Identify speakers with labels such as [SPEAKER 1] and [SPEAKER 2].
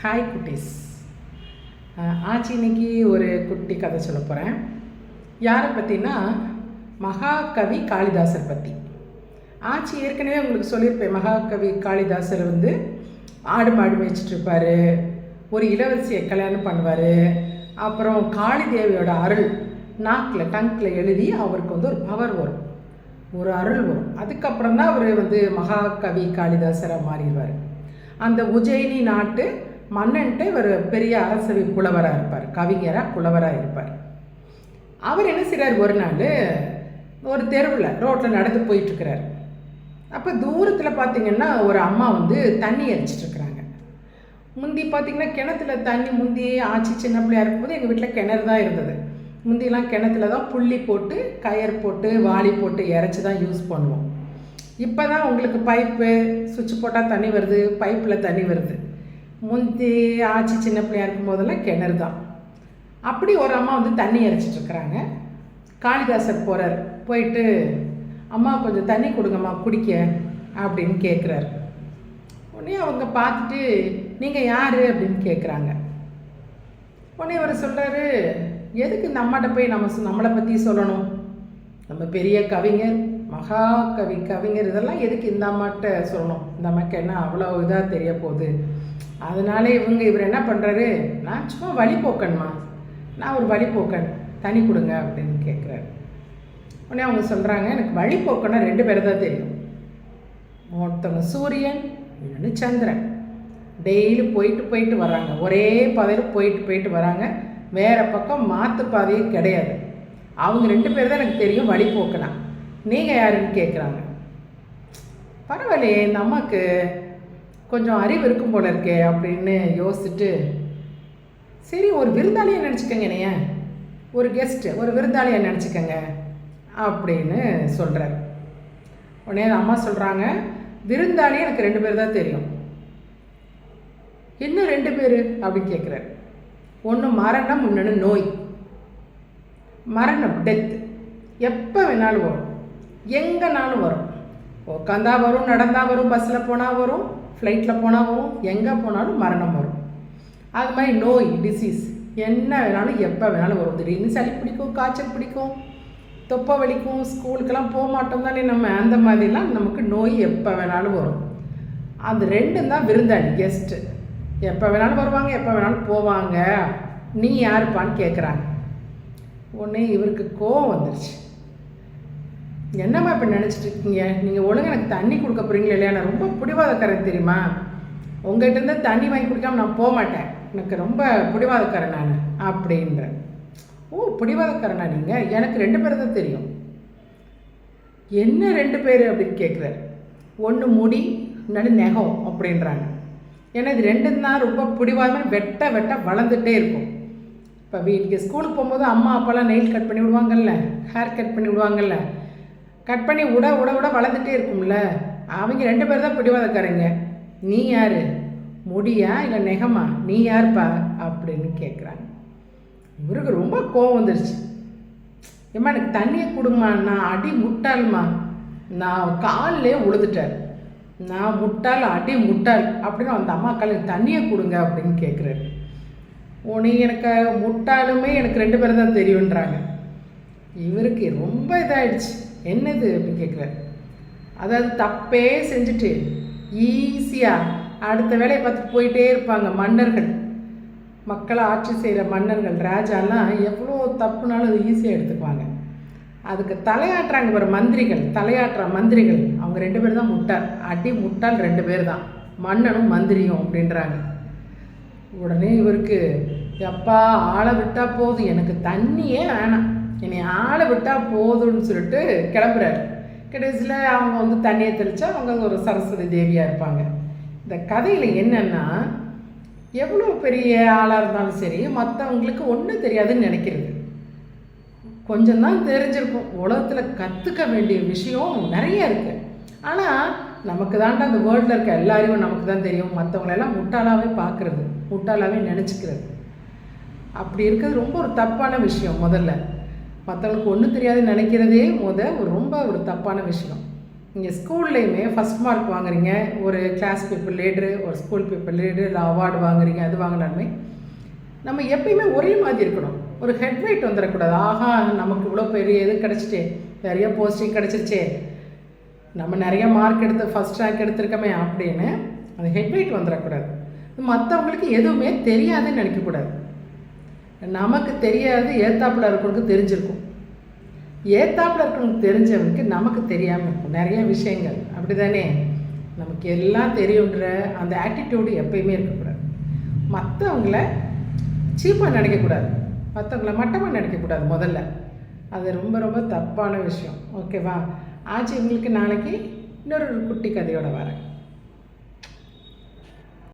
[SPEAKER 1] Hi குட்டீஸ். ஆச்சி இன்னைக்கு ஒரு குட்டி கதை சொல்ல போகிறேன் யாரை பற்றினா மகாகவி காளிதாசர் பற்றி ஆச்சி ஏற்கனவே உங்களுக்கு சொல்லியிருப்பேன் மகாகவி காளிதாசர் வந்து ஆடு மாடு மேய்ச்சிட்ருப்பார் ஒரு இளவரசியை கல்யாணம் பண்ணுவார் அப்புறம் காளி தேவியோட அருள் நாக்கில் டங்கில் எழுதி அவருக்கு வந்து ஒரு பவர் வரும். ஒரு அருள் வரும். அதுக்கப்புறம் தான் அவர் வந்து மகாகவி காளிதாசராக மாறிடுவார். அந்த உஜயினி நாட்டு மன்னன்ட்டு ஒரு பெரிய அரசவி புலவராக இருப்பார் கவிஞராக புலவராக இருப்பார். அவர் என்ன செய்கிறார் ஒரு நாள் ஒரு தெருவில் ரோட்டில் நடந்து போயிட்டுருக்கிறார். அப்போ தூரத்தில் பார்த்தீங்கன்னா ஒரு அம்மா வந்து தண்ணி அரிச்சிட்டு இருக்கிறாங்க முந்தி பார்த்தீங்கன்னா கிணத்துல தண்ணி முந்தி ஆச்சி சின்ன பிள்ளையா இருக்கும்போது எங்கள் வீட்டில் கிணறு தான் இருந்தது. முந்திலாம் கிணத்துல தான் புள்ளி போட்டு கயர் போட்டு வாளி போட்டு இறச்சி தான் யூஸ் பண்ணுவோம். இப்போ தான் உங்களுக்கு பைப்பு சுவிட்ச் போட்டால் தண்ணி வருது பைப்பில் தண்ணி வருது. முந்தி ஆச்சி சின்ன பிள்ளையா இருக்கும்போதெல்லாம் கிணறு தான். அப்படி ஒரு அம்மா வந்து தண்ணி இறைச்சிட்ருக்குறாங்க காளிதாசர் போகிறார் போயிட்டு அம்மா கொஞ்சம் தண்ணி கொடுங்கம்மா குடிக்க அப்படின்னு கேட்குறாரு உடனே அவங்க பார்த்துட்டு நீங்கள் யார்? அப்படின்னு கேட்குறாங்க உடனே அவர் சொல்கிறாரு எதுக்கு இந்த அம்மாட்ட போய் நம்ம சொ- நம்மளை பற்றி சொல்லணும்? நம்ம பெரிய கவிஞர் மகா கவி கவிஞர் இதெல்லாம் எதுக்கு இந்த அம்மாட்ட சொல்லணும்? இந்த அம்மாக்கு என்ன அவ்வளோ இதாக தெரிய போகுது? அதனால இவங்க இவர் என்ன பண்ணுறாரு நான் சும்மா வழிபோக்கன்மா. நான் ஒரு வழிபோக்கன். தனி கொடுங்க அப்படின்னு கேட்குறாரு உடனே அவங்க சொல்கிறாங்க எனக்கு வழிபோக்கன்னா ரெண்டு பேரை தான் தெரியும். ஒருத்தவங்க சூரியன் இன்னொன்று சந்திரன். டெய்லி போயிட்டு போயிட்டு வராங்க ஒரே பாதையில் போயிட்டு போயிட்டு வராங்க. வேறு பக்கம் மாற்று பாதையே கிடையாது. அவங்க ரெண்டு பேர் தான் எனக்கு தெரியும் வழி போக்கலாம் நீங்கள் யாருன்னு கேட்குறாங்க பரவாயில்லையே இந்த அம்மாவுக்கு கொஞ்சம் அறிவு இருக்கும் போல இருக்கே அப்படின்னு யோசிச்சுட்டு சரி ஒரு விருந்தாளியை நினச்சிக்கங்க என்னைய. ஒரு கெஸ்ட்டு ஒரு விருந்தாளியை நினச்சிக்கங்க அப்படின்னு சொல்கிறார் உடனே அம்மா சொல்கிறாங்க விருந்தாளி எனக்கு ரெண்டு பேர் தான் தெரியும். இன்னும் ரெண்டு பேர் அப்படின்னு கேட்குறாரு ஒன்று மரணம் இன்னொன்று நோய். மரணம் டெத் எப்போ வேணாலும் வரும். எங்கேனாலும் வரும். உட்காந்தா வரும் நடந்தால் வரும் பஸ்ஸில் போனால் வரும். ஃப்ளைட்டில் போனாலும் எங்கே போனாலும் மரணம் வரும். அது மாதிரி நோய் டிசீஸ் என்ன வேணாலும் எப்போ வேணாலும் வரும். திடீர்னு சளி பிடிக்கும் காய்ச்சல் பிடிக்கும் தொப்பை வலிக்கும் ஸ்கூலுக்கெல்லாம் போக மாட்டோம் தானே நம்ம. அந்த மாதிரிலாம் நமக்கு நோய் எப்போ வேணாலும் வரும். அந்த ரெண்டும் தான் விருந்தாளி கெஸ்ட்டு எப்போ வேணாலும் வருவாங்க எப்போ வேணாலும் போவாங்க. நீ யாருப்பான்னு கேட்குறாங்க உடனே இவருக்கு கோவம் வந்துருச்சு. என்னம்மா இப்போ நினச்சிட்டு இருக்கீங்க? நீங்கள் ஒழுங்காக எனக்கு தண்ணி கொடுக்க போகிறீங்களா இல்லையா? நான் ரொம்ப பிடிவாதக்காரன் தெரியுமா? உங்கள்கிட்ட இருந்தால் தண்ணி வாங்கி குடிக்காமல் நான் போக மாட்டேன். எனக்கு ரொம்ப பிடிவாதக்காரன் நான் அப்படின்றேன். ஓ பிடிவாதக்காரனா நீங்கள் எனக்கு ரெண்டு பேர் தான் தெரியும். என்ன ரெண்டு பேர் அப்படின்னு கேட்குறாரு ஒன்று முடி இன்னொன்று நெகம் அப்படின்றாங்க. ஏன்னா இது ரெண்டும் தான் ரொம்ப பிடிவாதமாக வெட்ட வெட்ட வளர்ந்துட்டே இருக்கும். இப்போ வீட்டுக்கு ஸ்கூலுக்கு போகும்போது அம்மா அப்பாலாம் நெயில் கட் பண்ணி விடுவாங்கல்ல? ஹேர் கட் பண்ணி விடுவாங்கல்ல? கட் பண்ணி விட விட விட வளர்ந்துட்டே இருக்கும்ல? அவங்க ரெண்டு பேர் தான் பிடிவாதக்காரங்க. நீ யார்? முடியா இல்லை நெகமா? நீ யார்ப்பா? அப்படின்னு கேட்குறாங்க இவருக்கு ரொம்ப கோவம் வந்துருச்சு. ஏம்மா எனக்கு தண்ணியை கொடுமா? நான் அடி முட்டாள்மா. நான் காலிலே உழுதுட்டார் நான் முட்டாள் அடி முட்டாள் அப்படின்னு அந்த அம்மா காலில் தண்ணியை கொடுங்க அப்படின்னு கேட்குறாரு உனி எனக்கு முட்டாளுமே எனக்கு ரெண்டு பேரும் தான் தெரியுன்றாங்க இவருக்கு ரொம்ப இதாயிடுச்சு. என்னது அப்படின்னு கேட்குறாரு. அதாவது தப்பே செஞ்சுட்டு ஈஸியாக அடுத்த வேலையை பார்த்துட்டு போயிட்டே இருப்பாங்க மன்னர்கள். மக்களை ஆட்சி செய்கிற மன்னர்கள் ராஜாலாம் எவ்வளோ தப்புனாலும் அது ஈஸியாக எடுத்துக்குவாங்க. அதுக்கு தலையாட்டுறாங்க பாரு மந்திரிகள் தலையாட்டுற மந்திரிகள். அவங்க ரெண்டு பேர் தான் முட்டாள். அடி முட்டாள் ரெண்டு பேர் தான். மன்னனும் மந்திரியும் அப்படின்றாங்க. உடனே இவருக்கு எப்பா ஆளை விட்டால் போதும். எனக்கு தண்ணியே வேணாம். என்னை ஆளை விட்டால் போதும்னு சொல்லிட்டு கிளம்புறாரு. கடைசியில் அவங்க வந்து தண்ணியை தெளித்தா அவங்க ஒரு சரஸ்வதி தேவியாக இருப்பாங்க. இந்த கதையில் என்னென்னா எவ்வளோ பெரிய ஆளாக இருந்தாலும் சரி மற்றவங்களுக்கு ஒன்றும் தெரியாதுன்னு நினைக்கிறது. கொஞ்சம் தான் தெரிஞ்சிருக்கும். உலகத்தில் கற்றுக்க வேண்டிய விஷயம் நிறைய இருக்குது ஆனால் நமக்கு தாண்டா அந்த வேர்ல்டில் இருக்க எல்லாரையும் நமக்கு தான் தெரியும். மற்றவங்களெல்லாம் முட்டாளாகவே பார்க்குறது முட்டாளாகவே நினச்சிக்கிறது. அப்படி இருக்கிறது ரொம்ப ஒரு தப்பான விஷயம் முதல்ல. மற்றவங்களுக்கு ஒன்றும் தெரியாதுன்னு நினைக்கிறதே முத ஒரு ரொம்ப ஒரு தப்பான விஷயம். நீங்கள் ஸ்கூல்லையுமே ஃபஸ்ட் மார்க் வாங்குறீங்க ஒரு கிளாஸ் பேப்பர் லீடரு ஒரு ஸ்கூல் பேப்பர் லீடரு இல்லை அவார்டு வாங்குறீங்க அது வாங்கினாலுமே நம்ம எப்பயுமே ஒரே மாதிரி இருக்கணும். ஒரு ஹெட் வந்துடக்கூடாது ஆஹா நமக்கு இவ்வளோ பெரிய இது கிடச்சிட்டே நிறைய போஸ்டிங் கிடச்சிருச்சே நம்ம நிறைய மார்க் எடுத்து ஃபஸ்ட் ரேங்க் எடுத்திருக்கோமே அப்படின்னு அந்த ஹெட் வந்துடக்கூடாது மற்றவங்களுக்கு எதுவுமே தெரியாதுன்னு நினைக்கக்கூடாது. நமக்கு தெரியாது ஏத்தாப்புல இருக்கிறவங்களுக்கு தெரிஞ்சிருக்கும். ஏத்தாப்புல இருக்கிறவங்களுக்கு தெரிஞ்சவனுக்கு நமக்கு தெரியாமல் இருக்கும். நிறைய விஷயங்கள். அப்படி தானே நமக்கு எல்லாம் தெரியுன்ற அந்த ஆட்டிடியூடு எப்பயுமே இருக்கக்கூடாது. மற்றவங்கள சீப்பாக நினைக்கக்கூடாது. மற்றவங்கள மட்டமாக நினைக்கக்கூடாது முதல்ல. அது ரொம்ப ரொம்ப தப்பான விஷயம். ஓகேவா? ஆச்சு உங்களுக்கு நாளைக்கு இன்னொரு குட்டி கதையோட வரேன்.